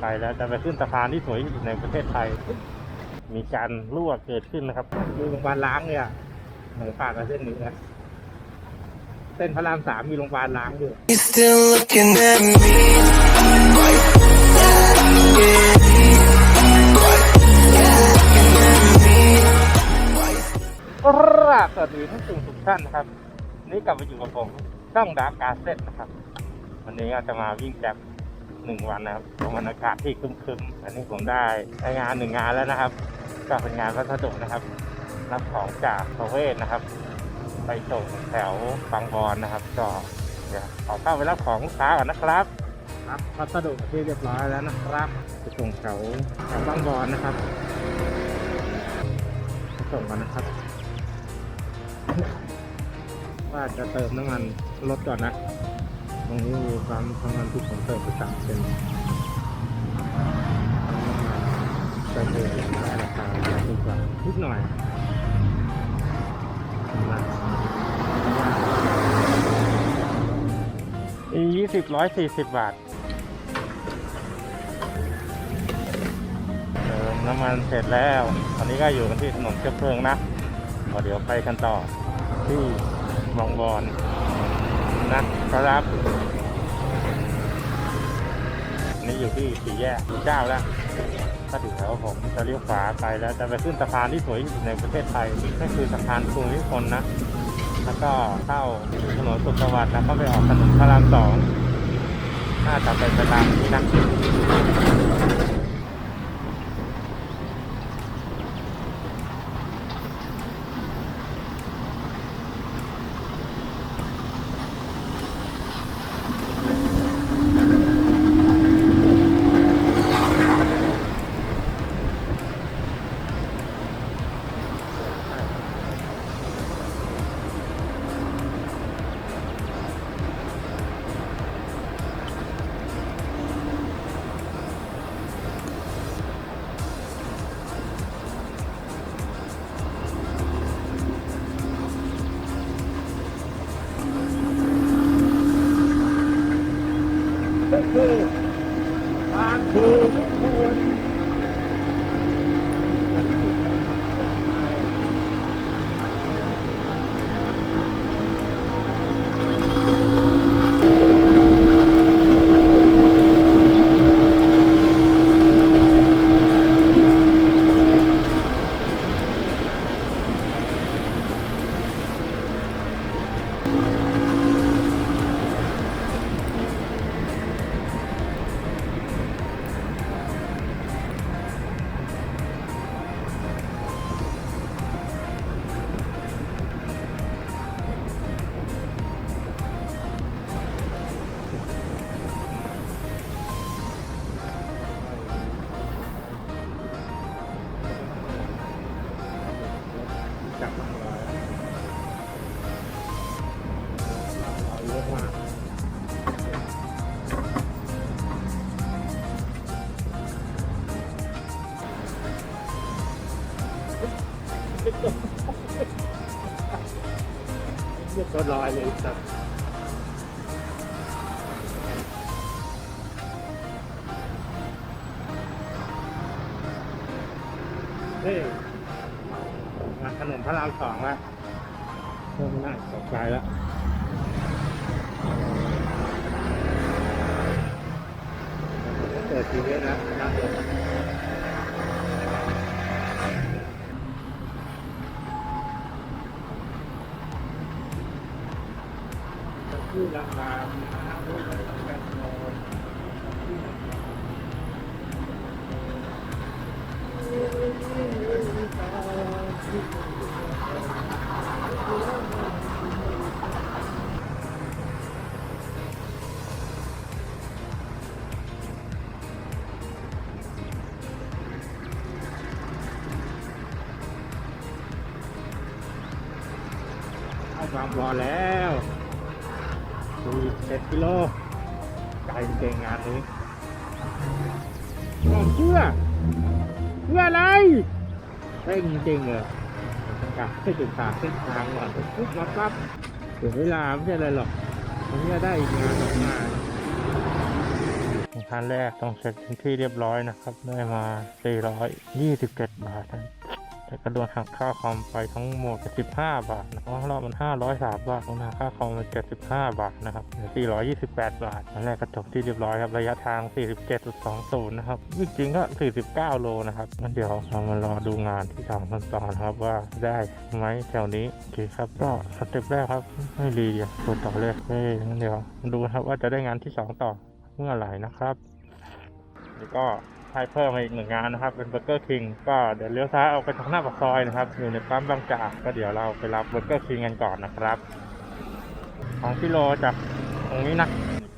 ไปแล้วจะไปขึ้นสะพานที่สวยที่สุดในประเทศไทย มีการรั่วเกิดขึ้นนะครับมีโรงพยาบาลล้างเนี่ยเหมือนปากกับเส้นนี้นะเส้นพระรามสามมีโรงพยาบาลล้างอยู่ You still looking at me? Yeah. ราสวัสดีท่านผู้ชมทุกท่านนะครับ นี่กลับมาอยู่กับผมช่องดาร์กการเซ็ตนะครับ วันนี้ก็จะมาวิ่งแจ็บ หนึ่งวันนะครับบรรยากาศที่คึมๆอันนี้ผมได้ได้งานหนึ่งงานแล้วนะครับ ก็เป็นงานพัสดุนะครับ รับของจากประเวศนะครับ ไปส่งแถวบางบอนนะครับ ก็เดี๋ยวขอเข้าไปรับของลูกค้าก่อนนะครับรับพัสดุที่เรียบร้อยแล้วนะครับไปส่งแถวแถวบางบอนนะครับส่งกันนะครับ ว่าจะเติมน้ำมันรถก่อนนะ ตรงนี้มีความทำงานที่ผมเติมประจำเป็นเติมเอได้ราคาถูกกว่านิดหน่อยอียี่สิบร้อยสี่สิบบาท เติมน้ำมันเสร็จแล้ว ตอนนี้ก็อยู่กันที่ถนนเชื้อเพลิงนะก็เดี๋ยวไปกันต่อที่บองบอน นะครับ นี่อยู่ที่สี่แยกเจ้าแล้วถ้าถึงแล้วผมจะเลี้ยวขวาไปแล้วจะไปขึ้นสะพานที่สวยที่สุดในประเทศไทยนั่นคือสะพานกรุงนิพนนะ แล้วก็เข้าถนนสุขสวัสดิ์แล้วก็ไปออกถนนพระรามสองน่าจะเป็นไปตามนี้น เรียบร้อยเลยครับเฮ้ยมาถนนพระรามสองแล้วเพิ่มน้าตกใจแล้วเปิดทีวีนะนะครับที่ ราคาเข้าบางบอแล้ว สี่เจ็ดกิโลไกลเก่งงานนี้บอกเพื่อเพื่ออะไรเร่งจริงเลยต้องการให้ศึกษาเส้นทางก่อนปุ๊บมาปั๊บถึงเวลาไม่ใช่อะไรหรอกมันจะได้อีกงานสองงานทานแรกต้องเสร็จเป็นที่เรียบร้อยนะครับ ได้มา 427 บาทนะ แต่กระโดนหักค่าคอมไปทั้งหมด 15 บาทนะเพราะรอบมัน 503 บาทต้องหักค่าคอมมัน75 บาทนะครับเหลือ428 บาทแรกกระจบที่เรียบร้อยครับระยะทาง 47.20 นะครับจริงๆก็ 49 โลนะครับงั้นเดี๋ยวเรามารอดูงานที่สองกันตอนะครับว่าได้ไหมแถวนี้โอเคครับก็สเต็ปแรกครับไม่รีเดียตัวต่อเลยเฮ้ยงั้นเดี๋ยวมาดูครับว่าจะได้งานที่สองต่อเมื่อไหร่นะครับแล้วก็ ให้เพิ่มมาอีกหนึ่งงานนะครับ เป็นเบอร์เกอร์คิงก็เดี๋ยวเลี้ยวซ้ายออกไปทางหน้าปากซอยนะครับ อยู่ในปั๊มบางจาก ก็เดี๋ยวเราไปรับเบอร์เกอร์คิงกันก่อนนะครับของกิโลจากตรงนี้นะ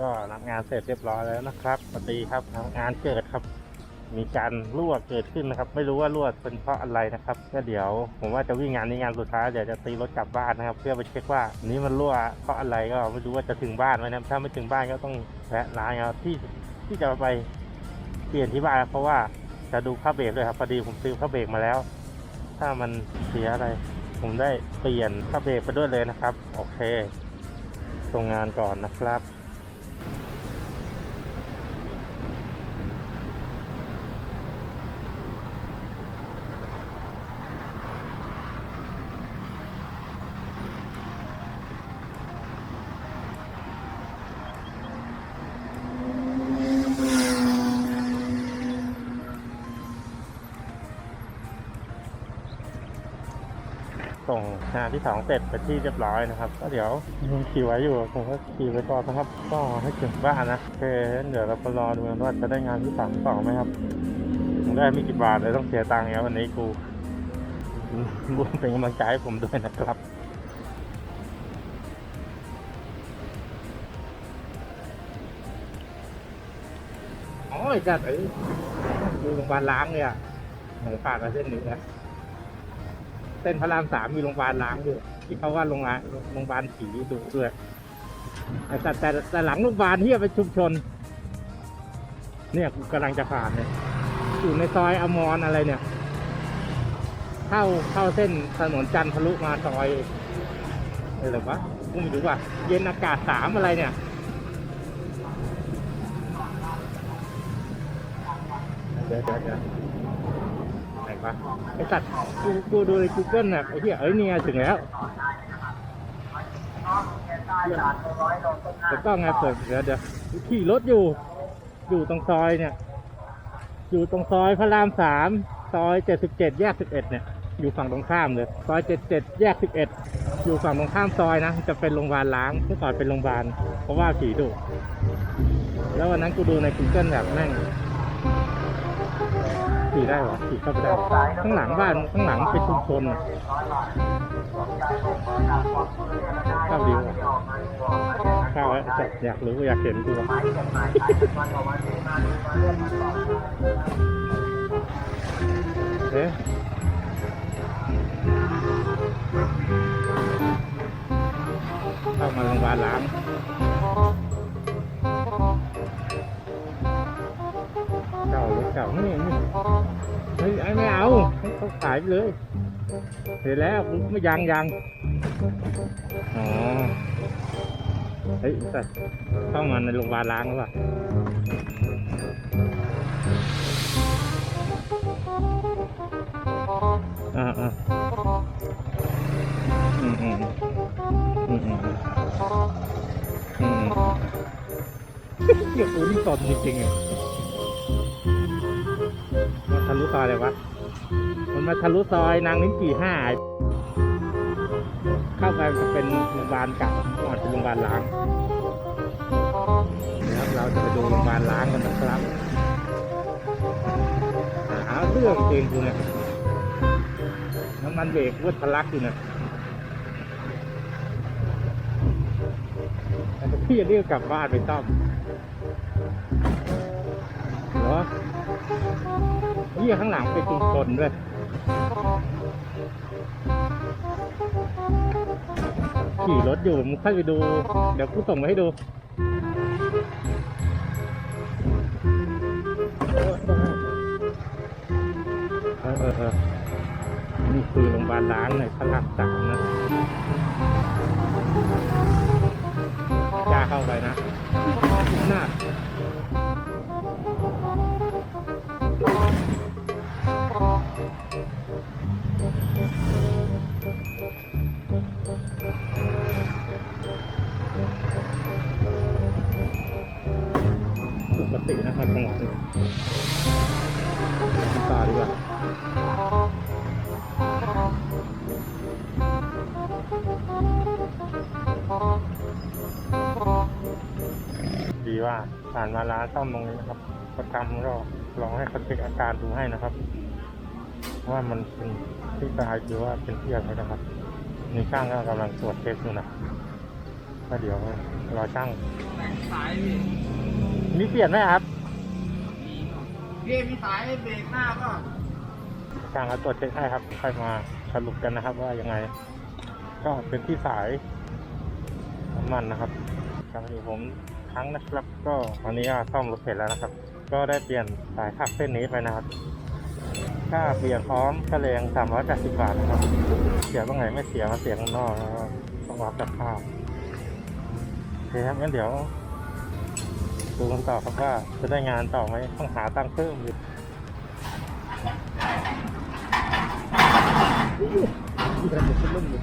ก็รับงานเสร็จเรียบร้อยแล้วนะครับปกติครับงานเกิดครับ มีการรั่วเกิดขึ้นนะครับ ไม่รู้ว่ารั่วเป็นเพราะอะไรนะครับ ก็เดี๋ยวผมว่าจะวิ่งงานนี้งานสุดท้ายเดี๋ยวจะตีรถกลับบ้านนะครับ เพื่อไปเช็คว่าอันนี้มันรั่วเพราะอะไรก็ไม่รู้ว่าจะถึงบ้านไหมนะถ้าไม่ถึงบ้านก็ต้องแวะร้านครับที่ที่จะไป เปลี่ยนที่บ้านเพราะว่าจะดูผ้าเบรกด้วยครับพอดีผมซื้อผ้าเบรกมาแล้ว ถ้ามันเสียอะไร ผมได้เปลี่ยนผ้าเบรกไปด้วยเลยนะครับ โอเคส่งงานก่อนนะครับ งานที่สองเสร็จไปที่เรียบร้อยนะครับ ก็เดี๋ยวยังขี่ไว้อยู่ผมก็ขี่ไปก่อนนะครับ ก็ให้ถึงบ้านนะโอเคงั้นเดี๋ยวเราไปรอดูว่าจะได้งานที่สามต่อไหมครับผมได้ไม่กี่บาทเลยต้องเสียตังค์แล้ววันนี้กูรวมเป็นกำลังใจให้ผมด้วยนะครับอ๋อไอ้จัดเอ้ยอยู่โรงพยาบาลล้างเนี่ยหมูฝากกับเส้นนี้นะ เส้นพระรามสามมีโรงพยาบาลล้างด้วยที่เขาว่าโรงพยาบาลโรงพยาบาลผีดุด้วยแต่แต่แต่หลังโรงพยาบาลที่เป็นชุมชน เนี่ยกำลังจะผ่านเนี่ยอยู่ในซอยอมรอะไรเนี่ย เข้าเข้าเส้นถนนจันทร์ทะลุมาซอยอะไรวะกูไม่รู้ว่า เย็นอากาศสามอะไรเนี่ยเดี๋ยวเดี๋ยว เดี๋ยวไหนวะไอสัตว์กูกูดูใน Google น่ะไอ้เหี้ยเอ้ยนี่ไงถึงแล้วแต่ก็ไงเปิดเดี๋ยวเดี๋ยวขี่รถอยู่ อยู่ตรงซอยเนี่ย อยู่ตรงซอยพระรามสามซอยเจ็ดสิบเจ็ดแยกสิบเอ็ดเนี่ย อยู่ฝั่งตรงข้ามเลยซอยเจ็ดเจ็ดแยกสิบเอ็ดอยู่ฝั่งตรงข้ามซอยนะ จะเป็นโรงพยาบาลล้างเมื่อก่อนเป็นโรงพยาบาลเพราะว่าผีดุแล้ววันนั้นกูดูใน Google แบบแม่ง ขี่ได้เหรอขี่เข้าไปได้ ข้างหลังบ้านข้างหลังเป็นชุมชนอะเข้าดีวะเข้าแล้วจัดอยากรู้อยากเห็นกูเอ๊ะเข้ามาโรงพยาบาลล้าง เก่ารถเก่านี่นี่เฮ้ยไอ้ไม่เอาเขาขายไปเลยเสร็จแล้วไม่ยังยังอ๋อเฮ้ยสัตว์เข้ามาในโรงพยาบาลล้างหรือเปล่าอ่าอ่าอืมอืมอืมอืมอืมอืมเกี่ยวกูนี่สดจริงๆอะมาทะลุ ซอยเลยวะ มันมาทะลุซอยนางลิ้นจี่ห้าเข้าไปจะเป็นโรงพยาบาลเก่าก่อนเป็นโรงพยาบาลล้างนะครับเราจะไปดูโรงพยาบาลล้างกันนะครับหาเรื่องเองกูเนี่ยน้ำมันเบรกวดทะลักอยู่นี่ยแต่พี่จะเรียกกลับบ้านไปซ่อมเหรอ เยี่ยข้างหลังเป็นชุมชนด้วยขี่รถอยู่มึงค่อยไปดู เดี๋ยวกูส่งมาให้ดูเออเออเออนี่คือโรงพยาบาลล้างในพระรามสามนะกล้าเข้าไปนะน่า ต่อดีกว่าดีว่าผ่านมาร้านซ่อมตรงนี้นะครับ ประจำก็ลองให้เขาเช็คอาการดูให้นะครับ ว่ามันเป็นที่ตายหรือว่าเป็นที่อะไรนะครับนี่ช่างก็กำลังตรวจเช็คอยู่นะก็เดี๋ยวรอช่างสายพี่มีเปลี่ยนไหมครับ พี่มีสายเบรกหน้าก็ช่างเขาตรวจเช็คให้ครับใค่อยมาสรุปกันนะครับ ว่ายังไง ก็เป็นที่สายน้ำมันนะครับครับอยู่ผมครั้งนะครับ ก็วันนี้ก็ซ่อมรถเสร็จแล้วนะครับ ก็ได้เปลี่ยนสายขับเส้นนี้ไปนะครับค่าเปลี่ยนพร้อมค่าแรง380 บาทนะครับ เสียตรงไหนไม่เสียมาเสียข้างนอกนะครับต้องรับจากข้าวโอเคครับงั้นเดี๋ยว ดูกันต่อครับว่าจะได้งานต่อไหมต้องหาตังค์เพิ่มอยู่ที่กำเป็นลุ่มอยู่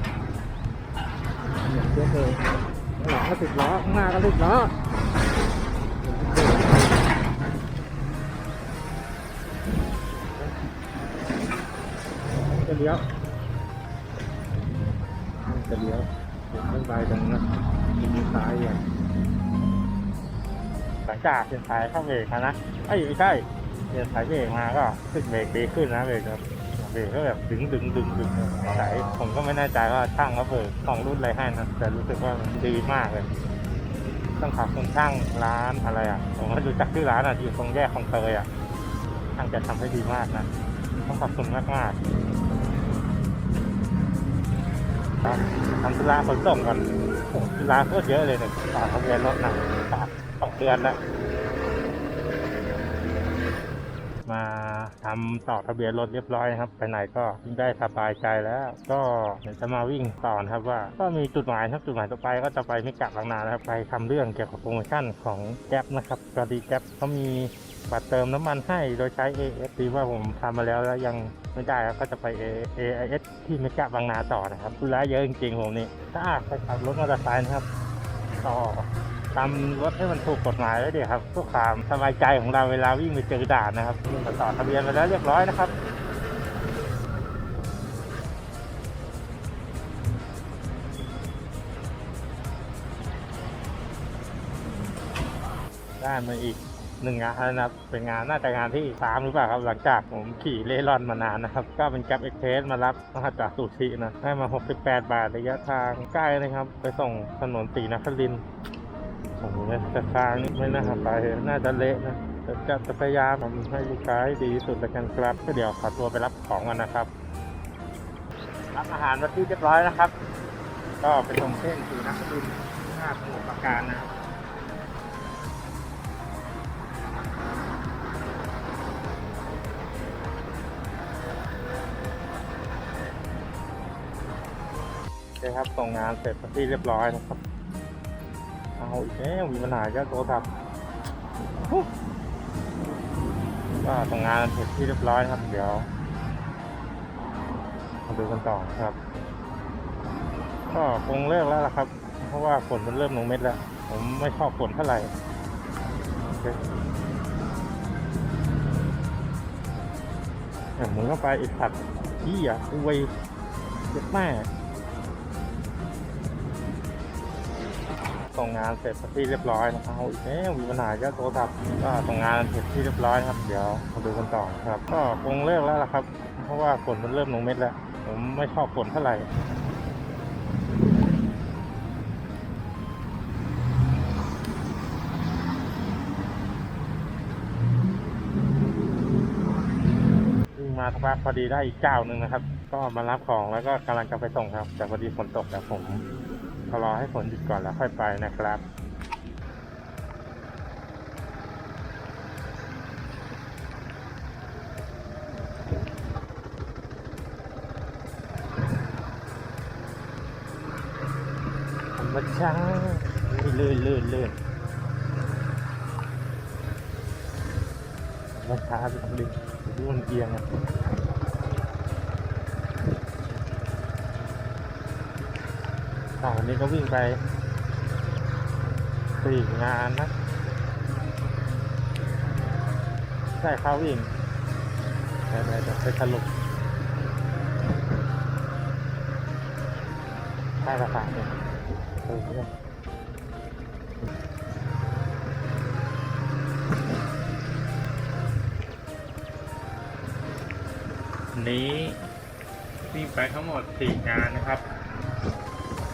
อย่างเยอะเลยข้างหลังก็สิบล้อข้างหน้าก็สิบล้อจะเลี้ยวจะเลี้ยวต้องไปตรงนั้นมีซ้ายอย่าง หลังจากเปลี่ยนสายเข้าเบรกมานะไอ้ยไม่ใช่เปลี่ยนสายเบรกมาก็ขึ้นเบรกดีขึ้นนะเบรกครับเบรกก็แบบดึงดึงดึงดึงสายผมก็ไม่แน่ใจว่าช่างเขาเบิกของรุ่นอะไรให้นะแต่รู้สึกว่ามันดีมากเลย ต้องขอบคุณช่างร้านอะไรอะผมก็รู้จักชื่อร้านอะอยู่ตรงแยกคลองเตยอะช่างจะทำให้ดีมากนะต้องขอบคุณมากมากทำธุระขนส่งก่อนธุระโคตรเยอะเลยเนี่ยต่อทะเบียนรถนะขาด สองเดือนแล้ว มาทำต่อทะเบียนรถเรียบร้อยนะครับ ไปไหนก็วิ่งได้สบายใจแล้ว ก็เดี๋ยวจะมาวิ่งต่อนะครับว่า ก็มีจุดหมายครับจุดหมายต่อไปก็จะไปไม่กลับบางนานะครับ ไปทำเรื่องเกี่ยวกับโปรโมชั่นของแก๊ปนะครับกรดีแก๊ปเขามีบัตรเติมน้ำมันให้โดยใช้ AS ดีว่าผมทำมาแล้วแล้วยังไม่ได้ก็จะไป AIS ที่ไม่กลับบางนาต่อนะครับธุระเยอะจริงๆผมนี่ถ้าไปขับรถมอเตอร์ไซค์นะครับ ต่อ ทำรถให้มันถูกกฎหมายไว้ดีครับเพื่อความสบายใจของเราเวลาวิ่งไปเจอด่านนะครับมาต่อทะเบียนไปแล้วเรียบร้อยนะครับได้มาอีกหนึ่งงานนะครับ เป็นงานน่าจะงานที่สามหรือเปล่าครับ หลังจากผมขี่เล่ร่อนมานานนะครับ ก็เป็นแกร็บเอ็กเพรสมารับมาจากสุชินะได้มา 68 บาทระยะทางใกล้นะครับ ไปส่งถนนสีนครินทร์ โอ้โหแต่ทางนี่ไม่น่าไปน่าจะเละนะจะจะพยายามทำให้ลูกค้าให้ดีที่สุดแล้วกันครับก็เดี๋ยวขอตัวไปรับของกันนะครับ รับอาหารมาที่เรียบร้อยนะครับ ก็ไปส่งเส้นสีนครินหน้าสมุทรปราการนะครับโอเคครับส่งงานเสร็จที่เรียบร้อยนะครับ เอาอีกแล้วมีปัญหาก็โทรศัพท์ก็ส่งานเสร็จที่เรียบร้อยนะครับ เดี๋ยวมาดูกันต่อครับ ก็คงเลิกแล้วล่ะครับ เพราะว่าฝนมันเริ่มลงเม็ดแล้ว ผมไม่ชอบฝนเท่าไหร่เคแต่มึงก็ไปไอีสัตว์ที่อะอวยเจ็บแม่ ส่งงานเสร็จที่เรียบร้อยนะครับเอาอีกแล้วมีปัญหาก็โทรศัพท์ก็ส่งงานเสร็จที่เรียบร้อยครับ เดี๋ยวมาดูกันต่อครับ ก็คงเลิกแล้วล่ะครับ เพราะว่าฝนมันเริ่มลงเม็ดแล้ว ผมไม่ชอบฝนเท่าไหร่วิ่งมาสักพักพอดีได้อีกเจ้าหนึ่งนะครับ ก็มารับของแล้วก็กำลังจะไปส่งครับ แต่พอดีฝนตกแต่ผม รอให้ฝนหยุดก่อนแล้วค่อยไปนะครับธรรมชาติลื่นลื่นลื่นธรรมชาติลื่นดูมันเอียงอะ ต่อวันนี้ก็วิ่งไปสี่งานนะ ใช่เขาวิ่งเดี๋ยวเดี๋ยวเดี๋ยวไปสรุปใช่ราคาเนี่ยเออเนี่ยวันนี้วิ่งไปทั้งหมดสี่งานนะครับ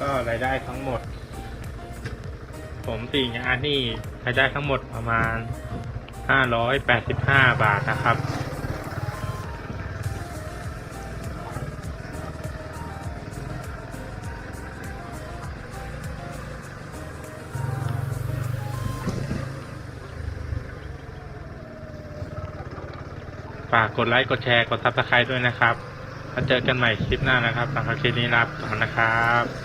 ก็รายได้ทั้งหมด ผมสี่งานนี่รายได้ทั้งหมดประมาณ 585 บาทนะครับ ฝากกดไลค์ กดแชร์ กดซับสไครต์ด้วยนะครับแล้วเจอกันใหม่คลิปหน้านะครับสำหรับคลิปนี้ลาไปก่อนนะครับ